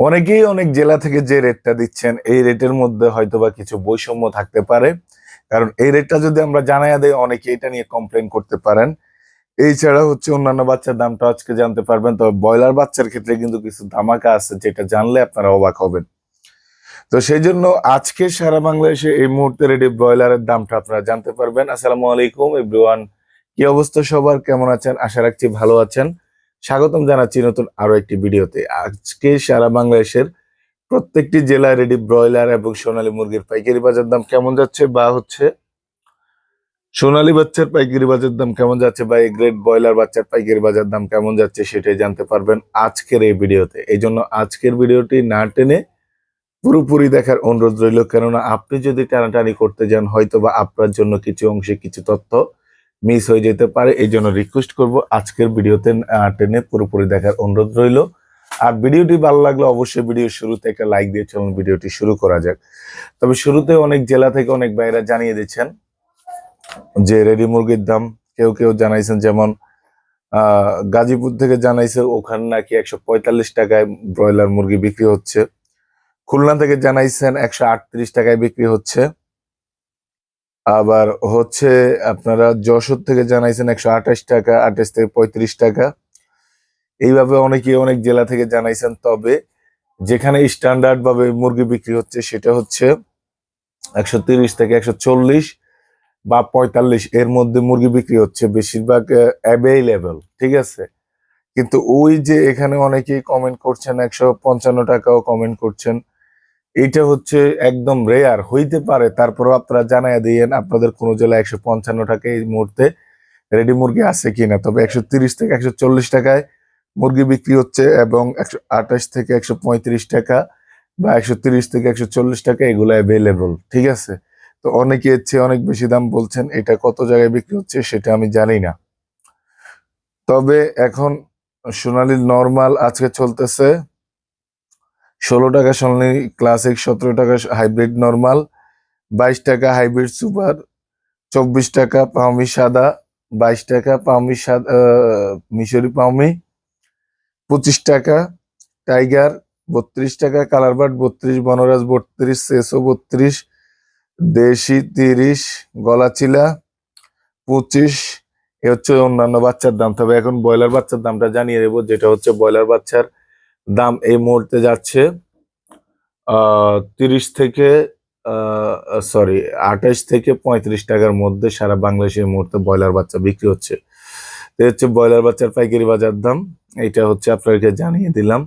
অনেকেই অনেক জেলা থেকে যে রেটটা দিচ্ছেন, এই রেটের মধ্যে হয়তোবা কিছু বৈষম্য থাকতে পারে। কারণ এই রেটটা যদি আমরা জানাইয়া দেয় অনেকে এটা নিয়ে কমপ্লেন করতে পারেন। এছাড়া হচ্ছে অন্যান্য বাচ্চার দামটা আজকে জানতে পারবেন। তবে ব্রয়লার বাচ্চার ক্ষেত্রে কিন্তু কিছু ধামাকা আছে, যেটা জানলে আপনারা অবাক হবেন। তো সেই জন্য আজকে সারা বাংলাদেশে এই মুহূর্তে রেডি ব্রয়লারের দামটা আপনারা জানতে পারবেন। আসসালামু আলাইকুম এভরিওয়ান কি অবস্থা সবার? কেমন আছেন? আশা রাখছি ভালো আছেন। স্বাগতম জানাচ্ছি নতুন আরও একটি ভিডিওতে। আজকে সারা বাংলাদেশের প্রত্যেকটি জেলায় রেডি ব্রয়লার এবং সোনালী মুরগির পাইকারি বাজার দাম কেমন যাচ্ছে বা হচ্ছে? সোনালী বাচ্চার পাইকারি বাজার দাম কেমন যাচ্ছে বা এই গ্রেড ব্রয়লার বাচ্চার পাইকারি বাজার দাম কেমন যাচ্ছে সেটাই জানতে পারবেন আজকের এই ভিডিওতে। এই জন্য আজকের ভিডিওটি না টেনে পুরোপুরি দেখার অনুরোধ রইল, কেননা আপনি যদি টানাটানি করতে যান হয়তো বা আপনার জন্য কিছু অংশে কিছু তথ্য মিস হয়ে যেতে পারে, এই জন্য রিকোয়েস্ট করব। আজকের ভিডিওতে টেনে পুরোপুরি দেখার অনুরোধ রইল। আর ভিডিওটি ভালো লাগলে অবশ্যই ভিডিও শুরুতে একটা লাইক দিয়ে চলুন, ভিডিওটি শুরু করা যাক। তবে শুরুতে অনেক জেলা থেকে অনেক ভাইরা জানিয়ে দিচ্ছেন যে রেডি মুরগির দাম কেউ কেউ জানাইছেন যেমন গাজীপুর থেকে জানাইছে ওখানে নাকি একশো পঁয়তাল্লিশ টাকায় ব্রয়লার মুরগি বিক্রি হচ্ছে। খুলনা থেকে জানাইছেন একশো আটত্রিশ টাকায় বিক্রি হচ্ছে। আবার হচ্ছে আপনারা যশোর থেকে জানাইছেন একশো আঠাশ টাকা, আঠাশ থেকে পঁয়ত্রিশ টাকা। এইভাবে অনেকে অনেক জেলা থেকে জানাইছেন, তবে যেখানে স্ট্যান্ডার্ড ভাবে মুরগি বিক্রি হচ্ছে সেটা হচ্ছে একশো তিরিশ থেকে একশো চল্লিশ বা পঁয়তাল্লিশ, এর মধ্যে মুরগি বিক্রি হচ্ছে বেশিরভাগ অ্যাভেলেবল ঠিক আছে? কিন্তু ওই যে এখানে অনেকেই কমেন্ট করছেন, একশো পঞ্চান্ন টাকাও কমেন্ট করছেন। এইটা হচ্ছে একদম রেয়ার হইতে পারে, তারপরও আপনারা জানাই দিয়েন, আপনাদের কোনো জেলায় একশো পঞ্চান্ন টাকা এই মুহূর্তে রেডি মুরগি আছে কিনা, তবে একশো তিরিশ থেকে একশো চল্লিশ টাকায় মুরগি বিক্রি হচ্ছে এবং একশো আঠাশ থেকে একশো পঁয়ত্রিশ টাকা বা একশো তিরিশ থেকে একশো চল্লিশ টাকা এগুলো অ্যাভেলেবল ঠিক আছে? তো অনেকে চেয়ে অনেক বেশি দাম বলছেন, এটা কত জায়গায় বিক্রি হচ্ছে সেটা আমি জানি না। তবে এখন সোনালী নর্মাল আজকে চলতেছে ষোলো টাকা সোনালী ক্লাসিক সতেরো টাকা হাইব্রিড নর্মাল বাইশ টাকা হাইব্রিড সুপার চব্বিশ টাকা পাউমি সাদা, বাইশ টাকা পাউমি সাদা মিশরি পাউমি পঁচিশ টাকা টাইগার বত্রিশ টাকা কালারবার্ড বত্রিশ, বনরাজ বত্রিশ সেসো বত্রিশ, দেশি তিরিশ, গলাচিলা পঁচিশ, এ হচ্ছে অন্যান্য বাচ্চার দাম। তবে এখন ব্রয়লার বাচ্চার দামটা জানিয়ে দেবো, যেটা হচ্ছে ব্রয়লার বাচ্চার দাম এই মুহূর্তে যাচ্ছে তিরিশ থেকে সরি আঠাশ থেকে পঁয়ত্রিশ টাকার মধ্যে সারা বাংলাদেশে এই মুহূর্তে ব্রয়লার বাচ্চা বিক্রি হচ্ছে। এই হচ্ছে ব্রয়লার বাচ্চার পাইকারি বাজার দাম এটা হচ্ছে আপনাদেরকে জানিয়ে দিলাম।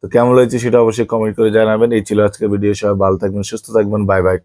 তো কেমন হয়েছে সেটা অবশ্যই কমেন্ট করে জানাবেন। এই ছিল আজকের ভিডিও সবাই ভালো থাকবেন, সুস্থ থাকবেন বাই বাই